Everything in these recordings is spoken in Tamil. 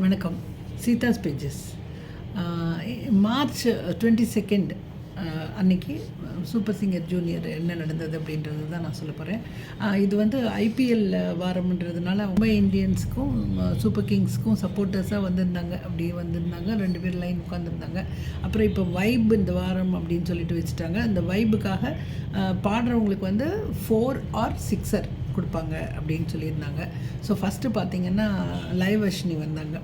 வணக்கம். Seetha's pages March twenty second அன்னைக்கு சூப்பர் சிங்கர் ஜூனியர் என்ன நடந்தது அப்படின்றது தான் நான் சொல்ல போகிறேன் இது வந்து ஐபிஎல் வாரம்ன்றதுனால மும்பை இந்தியன்ஸுக்கும் சூப்பர் கிங்ஸ்க்கும் சப்போர்ட்டர்ஸாக வந்திருந்தாங்க. அப்படியே வந்திருந்தாங்க. ரெண்டு பேர் லைன் உட்காந்துருந்தாங்க அப்புறம் இப்போ வைப் இந்த வாரம் அப்படின்னு சொல்லிட்டு வச்சுட்டாங்க. அந்த வைபுக்காக பாடுறவங்களுக்கு வந்து ஃபோர் ஆர் சிக்ஸர் கொடுப்பாங்க அப்படின்னு சொல்லியிருந்தாங்க. ஸோ ஃபஸ்ட்டு பார்த்தீங்கன்னா லைவர்ஷினி வந்தாங்க.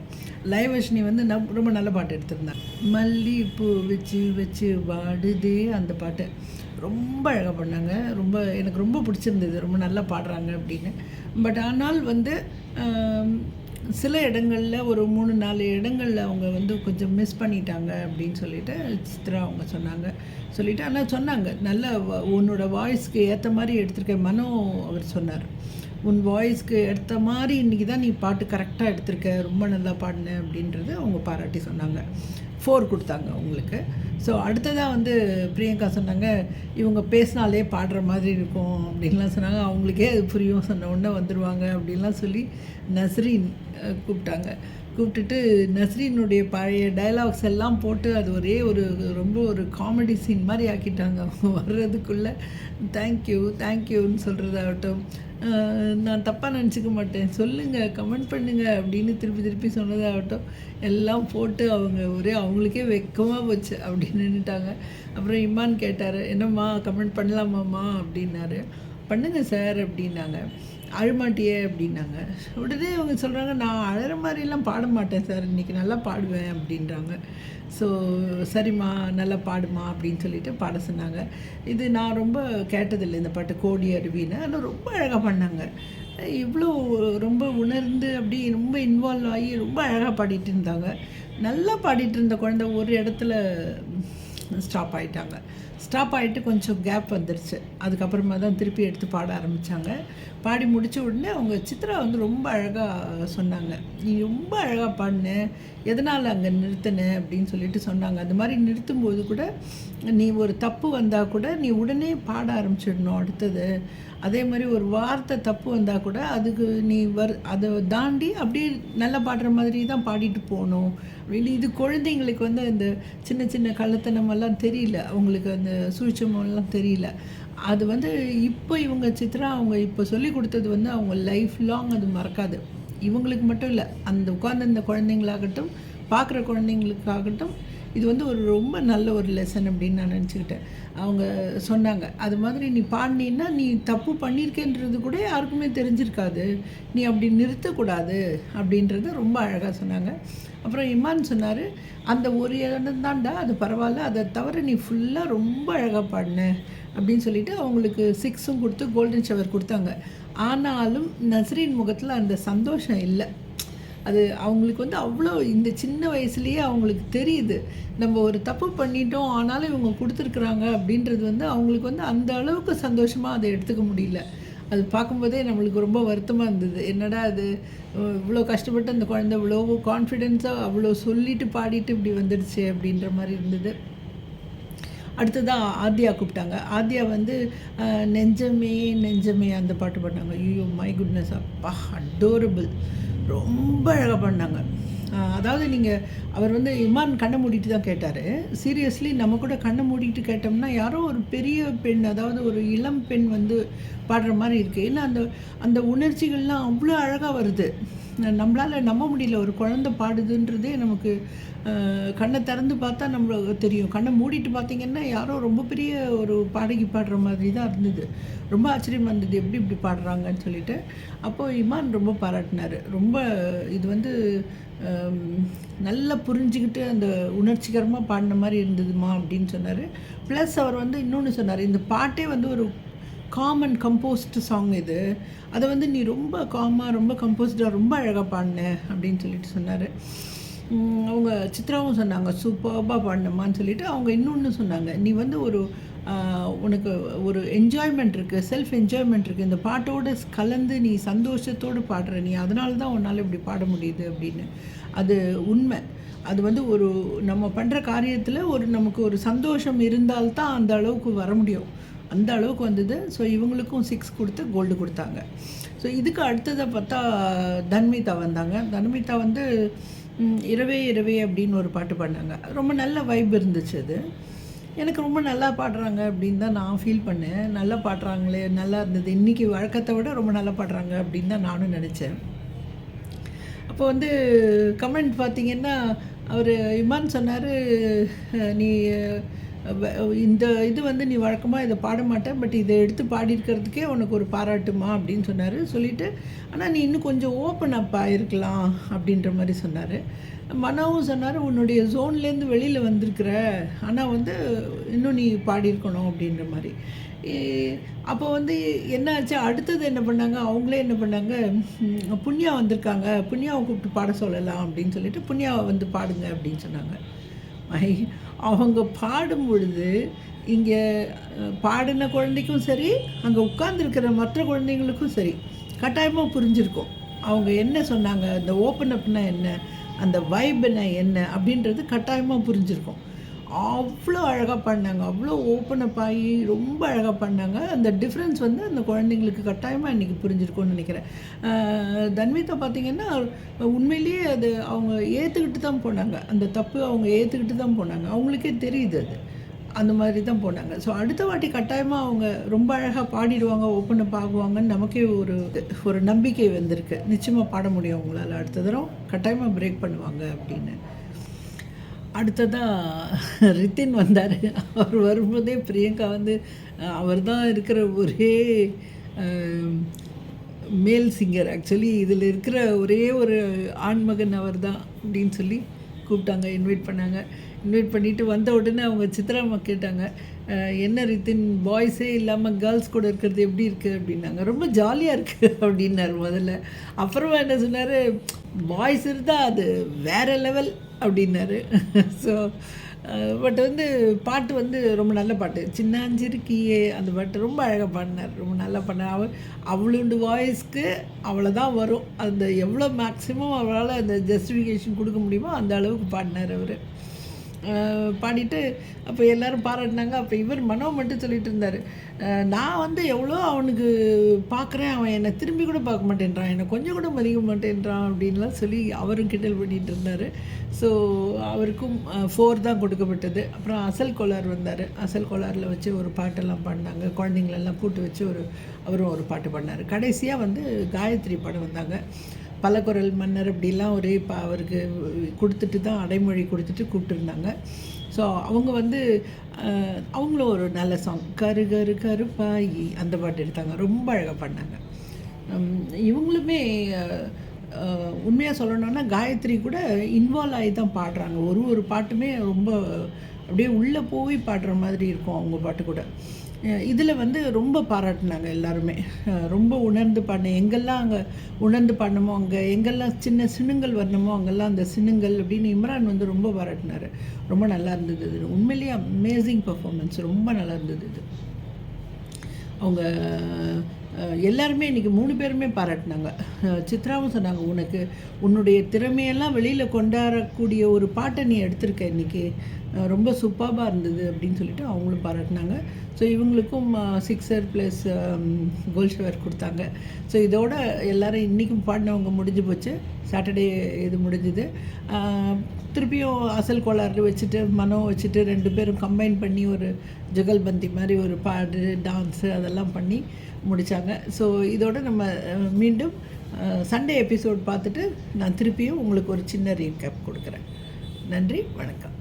லைவர்ஷினி வந்து நம் ரொம்ப நல்ல பாட்டு எடுத்திருந்தாங்க. மல்லிகைப்பூ வச்சு வச்சு வாடுதே அந்த பாட்டு. ரொம்ப அழகாக பண்ணாங்க ரொம்ப எனக்கு ரொம்ப பிடிச்சிருந்தது. ரொம்ப நல்லா பாடுறாங்க அப்படின்னு. பட் ஆனால் வந்து சில இடங்களில் ஒரு மூணு நாலு இடங்களில் அவங்க வந்து கொஞ்சம் மிஸ் பண்ணிட்டாங்க அப்படின்னு சொல்லிட்டு சித்ரா அவங்க சொன்னாங்க. சொல்லிட்டு ஆனால் சொன்னாங்க. நல்ல உன்னோட வாய்ஸ்க்கு ஏற்ற மாதிரி எடுத்திருக்க மனோ அவர் சொன்னார். உன் வாய்ஸ்க்கு எடுத்த மாதிரி இன்றைக்கி தான் நீ பாட்டு கரெக்டாக எடுத்திருக்க. ரொம்ப நல்லா பாடின அப்படின்றது அவங்க பாராட்டி சொன்னாங்க. ஃபோர் கொடுத்தாங்க உங்களுக்கு. ஸோ அடுத்ததாக வந்து பிரியங்கா சொன்னாங்க இவங்க பேசினாலே பாடுற மாதிரி இருக்கும் அப்படின்லாம் சொன்னாங்க. அவங்களுக்கே அது புரியும். சொன்ன உடனே வந்துடுவாங்க அப்படின்லாம் சொல்லி நஸ்ரீன் கூப்பிட்டாங்க. கூப்பிட்டுட்டு நஸ்ரீனுடைய பழைய டயலாக்ஸ் எல்லாம் போட்டு அது ஒரே ஒரு ரொம்ப ஒரு காமெடி சீன் மாதிரி ஆக்கிட்டாங்க. அவங்க வர்றதுக்குள்ளே தேங்க்யூ தேங்க்யூன்னு சொல்கிறதாகட்டும் நான் தப்பாக நினச்சிக்க மாட்டேன். சொல்லுங்கள் கமெண்ட் பண்ணுங்கள் அப்படின்னு திருப்பி திருப்பி சொன்னதாகட்டும். எல்லாம் போட்டு அவங்க ஒரே அவங்களுக்கே வெக்கமாக போச்சு அப்படின்னு நின்றுட்டாங்க அப்புறம் இம்மான் கேட்டார் என்னம்மா கமெண்ட் பண்ணலாமாம்மா? அப்படின்னாரு. பண்ணுங்கள் சார் அப்படின்னாங்க. அழமாட்டியே அப்படின்னாங்க. உடனே அவங்க சொல்கிறாங்க நான் அழகிற மாதிரிலாம் பாட மாட்டேன் சார். இன்றைக்கி நல்லா பாடுவேன் அப்படின்றாங்க. ஸோ சரிம்மா நல்லா பாடுமா அப்படின்னு சொல்லிட்டு பாட சொன்னாங்க. இது நான் ரொம்ப கேட்டதில்லை இந்த பாட்டு கோடி அருவின்னு. ஆனால் ரொம்ப அழகாக பண்ணாங்க இவ்வளோ ரொம்ப உணர்ந்து அப்படி ரொம்ப இன்வால்வ் ஆகி ரொம்ப அழகாக பாடிட்டு இருந்தாங்க. நல்லா பாடிட்டு இருந்த குழந்தை ஒரு இடத்துல ஸ்டாப் ஆயிட்டாங்க. ஸ்டாப் ஆகிட்டு கொஞ்சம் கேப் வந்துருச்சு. அதுக்கப்புறமா தான் திருப்பி எடுத்து பாட ஆரம்பித்தாங்க பாடி முடிச்ச உடனே அவங்க சித்ரா வந்து ரொம்ப அழகாக சொன்னாங்க. நீ ரொம்ப அழகாக பாடின. எதனால் அங்கே நிறுத்தின? அப்படின்னு சொல்லிட்டு சொன்னாங்க. அந்த மாதிரி நிறுத்தும்போது கூட நீ ஒரு தப்பு வந்தால் கூட நீ உடனே பாட ஆரம்பிச்சிடணும் அடுத்தது. அதே மாதிரி ஒரு வார்த்தை தப்பு வந்தால் கூட அதுக்கு நீ வர் அதை தாண்டி அப்படியே நல்லா பாடுற மாதிரி தான் பாடிட்டு போகணும். அப்படின்னு இது குழந்தைங்களுக்கு வந்து இந்த சின்ன சின்ன கள்ளத்தனமெல்லாம் தெரியல. அவங்களுக்கு அந்த சூழ்ச்சமெல்லாம் தெரியல. அது வந்து இப்போ இவங்க சித்ரா அவங்க இப்போ சொல்லி கொடுத்தது வந்து அவங்க லைஃப் லாங் அது மறக்காது. இவங்களுக்கு மட்டும் இல்லை அந்த உட்கார்ந்த குழந்தைங்களாகட்டும் பார்க்குற குழந்தைங்களுக்காகட்டும் இது வந்து ஒரு ரொம்ப நல்ல ஒரு லெசன் அப்படின்னு நான் நினச்சிக்கிட்டேன். அவங்க சொன்னாங்க அது மாதிரி நீ பாடினீன்னா நீ தப்பு பண்ணியிருக்கேன்றது கூட யாருக்குமே தெரிஞ்சிருக்காது. நீ அப்படி நிறுத்தக்கூடாது. அப்படின்றத ரொம்ப அழகாக சொன்னாங்க. அப்புறம் இம்மான் சொன்னார் அந்த ஒரு இடம் தான்டா அது பரவாயில்ல. அதை தவிர நீ ஃபுல்லாக ரொம்ப அழகாக பாடின. அப்படின்னு சொல்லிட்டு அவங்களுக்கு சிக்ஸும் கொடுத்து கோல்டன் ஷவர் கொடுத்தாங்க. ஆனாலும் நஸ்ரீன் முகத்தில் அந்த சந்தோஷம் இல்லை. அது அவங்களுக்கு வந்து அவ்வளோ இந்த சின்ன வயசுலேயே அவங்களுக்கு தெரியுது. நம்ம ஒரு தப்பு பண்ணிட்டோம் ஆனாலும் இவங்க கொடுத்துருக்குறாங்க அப்படின்றது வந்து அவங்களுக்கு வந்து அந்த அளவுக்கு சந்தோஷமாக அதை எடுத்துக்க முடியல. அது பார்க்கும்போதே நம்மளுக்கு ரொம்ப வருத்தமாக இருந்தது. என்னடா அது இவ்வளோ கஷ்டப்பட்டு அந்த குழந்தை இவ்வளோ கான்ஃபிடென்ஸாக அவ்வளோ சொல்லிட்டு பாடிட்டு இப்படி வந்துடுச்சு அப்படின்ற மாதிரி இருந்தது. அடுத்ததாக ஆத்யா கூப்பிட்டாங்க. ஆத்யா வந்து நெஞ்சமே நெஞ்சமே அந்த பாட்டு பாடினாங்க. ஐயோ மை குட்னஸ் அப்பா அடோரபிள் ரொம்ப அழகாக பண்ணாங்க அதாவது நீங்கள் அவர் வந்து இமான் கண்ணை மூடிட்டு தான் கேட்டார். சீரியஸ்லி நம்ம கூட கண்ணை மூடிட்டு கேட்டோம்னா யாரோ ஒரு பெரிய பெண் அதாவது ஒரு இளம் பெண் வந்து பாடுற மாதிரி இருக்குது ஏன்னா அந்த அந்த உணர்ச்சிகள்லாம் அவ்வளோ அழகாக வருது. நம்மளால் நம்ப முடியல ஒரு குழந்தை பாடுதுன்றதே நமக்கு கண்ணை திறந்து பார்த்தா நம்மளுக்கு தெரியும். கண்ணை மூடிட்டு பார்த்தீங்கன்னா யாரோ ரொம்ப பெரிய ஒரு பாடகி பாடுற மாதிரி தான் இருந்தது. ரொம்ப ஆச்சரியமாக இருந்தது எப்படி இப்படி பாடுறாங்கன்னு சொல்லிட்டு. அப்போது இமான் ரொம்ப பாராட்டினார். ரொம்ப இது வந்து நல்லா புரிஞ்சுக்கிட்டு அந்த உணர்ச்சிகரமாக பாடின மாதிரி இருந்ததுமா அப்படின்னு சொன்னார். ப்ளஸ் அவர் வந்து இன்னொன்று சொன்னார் இந்த பாட்டே வந்து ஒரு காமன் கம்போஸ்டு சாங் இது. அதை வந்து நீ ரொம்ப காமாக ரொம்ப கம்போஸ்டாக ரொம்ப அழகாக பாடின அப்படின்னு சொல்லிட்டு சொன்னார். அவங்க சித்ராவும் சொன்னாங்க சூப்பர்பாக பாடினம்மான்னு சொல்லிட்டு அவங்க இன்னொன்று சொன்னாங்க. நீ வந்து ஒரு உனக்கு ஒரு என்ஜாய்மெண்ட் இருக்குது செல்ஃப் என்ஜாய்மெண்ட் இருக்குது இந்த பாட்டோட கலந்து நீ சந்தோஷத்தோடு பாடுற நீ அதனால தான் உன்னால் இப்படி பாட முடியுது அப்படின்னு. அது உண்மை. அது வந்து ஒரு நம்ம பண்ணுற காரியத்தில் ஒரு நமக்கு ஒரு சந்தோஷம் இருந்தால்தான் அந்த அளவுக்கு வர முடியும். அந்த அளவுக்கு வந்தது. ஸோ இவங்களுக்கும் சிக்ஸ் கொடுத்து கோல்டு கொடுத்தாங்க. ஸோ இதுக்கு அடுத்ததை பார்த்தா தன்மிதா வந்தாங்க. தன்மிதா வந்து இரவே இரவே அப்படின்னு ஒரு பாட்டு பாடினாங்க. ரொம்ப நல்ல வைப் இருந்துச்சு அது. எனக்கு ரொம்ப நல்லா பாடுறாங்க அப்படின்னு தான் நான் ஃபீல் பண்ணேன். நல்லா பாடுறாங்களே நல்லா இருந்தது. இன்றைக்கி வழக்கத்தை விட ரொம்ப நல்லா பாடுறாங்க அப்படின்னு தான் நானும் நினச்சேன். அப்போ வந்து கமெண்ட் பார்த்தீங்கன்னா அவர் இமான் சொன்னார் நீ இந்த இது வந்து நீ வழக்கமாக இதை பாட மாட்டேன் பட் இதை எடுத்து பாடியிருக்கிறதுக்கே உனக்கு ஒரு பாராட்டுமா அப்படின்னு சொன்னார். சொல்லிவிட்டு ஆனால் நீ இன்னும் கொஞ்சம் ஓப்பன் அப் ஆகிருக்கலாம் அப்படின்ற மாதிரி சொன்னார். மனாவும் சொன்னார் உன்னுடைய ஜோன்லேருந்து வெளியில் வந்திருக்கிற ஆனால் வந்து இன்னும் நீ பாடியிருக்கணும் அப்படின்ற மாதிரி. அப்போ வந்து என்ன ஆச்சு அடுத்தது என்ன பண்ணாங்க? அவங்களே என்ன பண்ணாங்க? புண்ணியா வந்திருக்காங்க. புண்ணியாவை கூப்பிட்டு பாட சொல்லலாம் அப்படின்னு சொல்லிட்டு புண்ணியாவை வந்து பாடுங்க அப்படின்னு சொன்னாங்க. ஐ, அவங்க பாடும் பொழுது இங்கே பாடின குழந்தைக்கும் சரி அங்கே உட்கார்ந்துருக்கிற மற்ற குழந்தைங்களுக்கும் சரி கட்டாயமாக புரிஞ்சிருக்கும். அவங்க என்ன சொன்னாங்க அந்த ஓப்பன் அப்னா என்ன அந்த வைப்னா என்ன அப்படின்றது கட்டாயமாக புரிஞ்சிருக்கும். அவ்வளோ அழகாக பண்ணாங்க. அவ்வளோ ஓப்பன் அப் ஆகி ரொம்ப அழகாக பண்ணாங்க. அந்த டிஃப்ரென்ஸ் வந்து அந்த குழந்தைங்களுக்கு கட்டாயமாக இன்றைக்கி புரிஞ்சிருக்கும்னு நினைக்கிறேன். ஆஹ் தன்விதா பார்த்தீங்கன்னா உண்மையிலேயே அது அவங்க ஏற்றுக்கிட்டு தான் போனாங்க. அந்த தப்பு அவங்க ஏற்றுக்கிட்டு தான் போனாங்க. அவங்களுக்கே தெரியுது அது. அந்த மாதிரி தான் போனாங்க. ஸோ அடுத்த வாட்டி கட்டாயமாக அவங்க ரொம்ப அழகாக பாடிடுவாங்க ஓப்பன் அப் ஆகுவாங்கன்னு நமக்கே ஒரு ஒரு நம்பிக்கை வந்திருக்கு. நிச்சயமாக பாட முடியும் அவங்களால அடுத்த தடவை கட்டாயமாக பிரேக் பண்ணுவாங்க அப்படின்னு. அடுத்ததாக ரித்தின் வந்தார். அவர் வரும்போதே பிரியங்கா வந்து அவர் தான் இருக்கிற ஒரே மேல் சிங்கர் ஆக்சுவலி இதில் இருக்கிற ஒரே ஒரு ஆண்மகன் அவர் தான் அப்படின்னு சொல்லி கூப்பிட்டாங்க இன்வைட் பண்ணாங்க. இன்வைட் பண்ணிவிட்டு வந்த உடனே அவங்க சித்ராம்மா கேட்டாங்க என்ன ரித்தின் பாய்ஸே இல்லாமல் கேர்ள்ஸ் கூட இருக்கிறது எப்படி இருக்குது அப்படின்னாங்க. ரொம்ப ஜாலியாக இருக்குது அப்படின்னாரு முதல்ல. அப்புறமா என்ன சொன்னார் பாய்ஸ் இருந்தால் அது வேறு லெவல் அப்படின்னாரு. ஸோ பட் வந்து பாட்டு வந்து ரொம்ப நல்ல பாட்டு. சின்னாஞ்சிருக்கியே அந்த பாட்டு ரொம்ப அழகாக பாடினார். ரொம்ப நல்லா பண்ணார் அவ அவளுண்டு வாய்ஸ்க்கு அவ்வளோதான் வரும். அந்த எவ்வளோ மேக்ஸிமம் அவரால் அந்த ஜஸ்டிஃபிகேஷன் கொடுக்க முடியுமோ அந்த அளவுக்கு பாடினார் அவர். பாடிட்டு அப்போ எல்லோரும் பாராட்டினாங்க. அப்போ இவர் மனோ மட்டும் சொல்லிட்டு இருந்தார். நான் வந்து எவ்வளோ அவனுக்கு பார்க்குறேன் அவன் என்னை திரும்பி கூட பார்க்க மாட்டேன்றான். என்னை கொஞ்சம் கூட மதிக்க மாட்டேன்றான் அப்படின்லாம் சொல்லி அவரும் கிண்டல் பண்ணிட்டு இருந்தார். ஸோ அவருக்கும் ஃபோர் தான் கொடுக்கப்பட்டது. அப்புறம் அசல் கோளார் வந்தார். அசல் கோளாரில் வச்சு ஒரு பாட்டெல்லாம் பாடினாங்க. குழந்தைங்களெல்லாம் கூட்டு வச்சு ஒரு அவரும் ஒரு பாட்டு பாடினார். கடைசியாக வந்து காயத்ரி பாடம் வந்தாங்க. பலகுரல் மன்னர் அப்படிலாம் ஒரே பா அவருக்கு கொடுத்துட்டு தான் அடைமொழி கொடுத்துட்டு கூப்பிட்டுருந்தாங்க. ஸோ அவங்க வந்து அவங்களும் ஒரு நல்ல சாங் கரு கரு கருப்பாயி அந்த பாட்டு எடுத்தாங்க. ரொம்ப அழகாக பண்ணாங்க இவங்களுமே உண்மையாக சொல்லணும்னா காயத்ரி கூட இன்வால்வ் ஆகி தான் பாடுறாங்க. ஒரு ஒரு பாட்டுமே ரொம்ப அப்படியே உள்ளே போய் பாடுற மாதிரி இருக்கும் அவங்க பாட்டு கூட. இதில் வந்து ரொம்ப பாராட்டினாங்க எல்லாருமே. ரொம்ப உணர்ந்து பாடின எங்கெல்லாம் அங்கே உணர்ந்து பண்ணமோ அங்கே எங்கெல்லாம் சின்ன சினுங்கள் வரணுமோ அங்கெல்லாம் அந்த சினுங்கள் அப்படின்னு இம்ரான் வந்து ரொம்ப பாராட்டினார். ரொம்ப நல்லா இருந்தது இது. உண்மையிலேயே அமேசிங் பர்ஃபார்மன்ஸ் ரொம்ப நல்லா இருந்தது இது. அவங்க எல்லாருமே இன்றைக்கி மூணு பேருமே பாராட்டினாங்க. சித்ராவும் சொன்னாங்க உனக்கு உன்னுடைய திறமையெல்லாம் வெளியில் கொண்டாடக்கூடிய ஒரு பாட்டை நீ எடுத்திருக்க இன்றைக்கி ரொம்ப சூப்பாபாக இருந்தது அப்படின்னு சொல்லிட்டு அவங்களும் பாராட்டினாங்க. ஸோ இவங்களுக்கும் சிக்ஸர் ப்ளஸ் கோல்ட் ஷவர் கொடுத்தாங்க. ஸோ இதோட எல்லோரும் இன்றைக்கும் பாடினவங்க முடிஞ்சு போச்சு. சாட்டர்டே இது முடிஞ்சுது. திருப்பியும் அசல் கோளாறு வச்சுட்டு மனோ வச்சுட்டு ரெண்டு பேரும் கம்பைன் பண்ணி ஒரு ஜுகல்பந்தி மாதிரி ஒரு பாடு டான்ஸு அதெல்லாம் பண்ணி முடித்தாங்க ஸோ இதோடு நம்ம மீண்டும் சண்டே எபிசோட் பார்த்துட்டு நான் திருப்பியும் உங்களுக்கு ஒரு சின்ன ரீகேப் கொடுக்குறேன். நன்றி வணக்கம்.